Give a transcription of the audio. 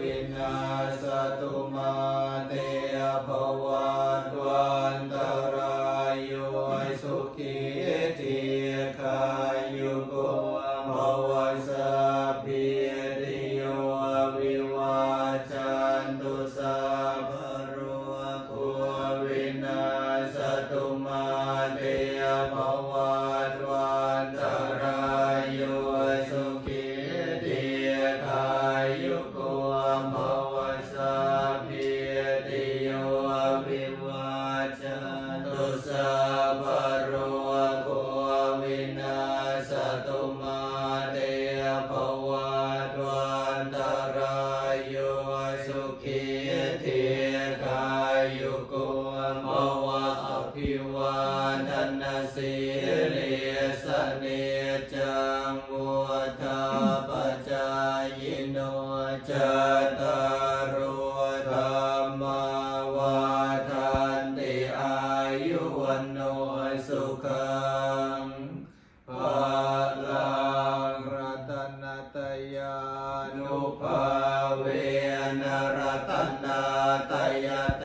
วินาสตุมาเตภวัตวันตรายุไยสุขีทีคายุโกภวสัพพิริโยวิวาจันตุสัพโรโควินาสตุมาเตภว ภวสัพพิติโยวิวัจจันตุสัพพะโรโควินาสตุมาเตภวัตวันตรายโยสุขีทีขายุโกภวะอภิวาทนสิริสเน จตารธรรมวาทิอายุวโนสุขังภาลัรัตนตยานุภาเวนรัตนา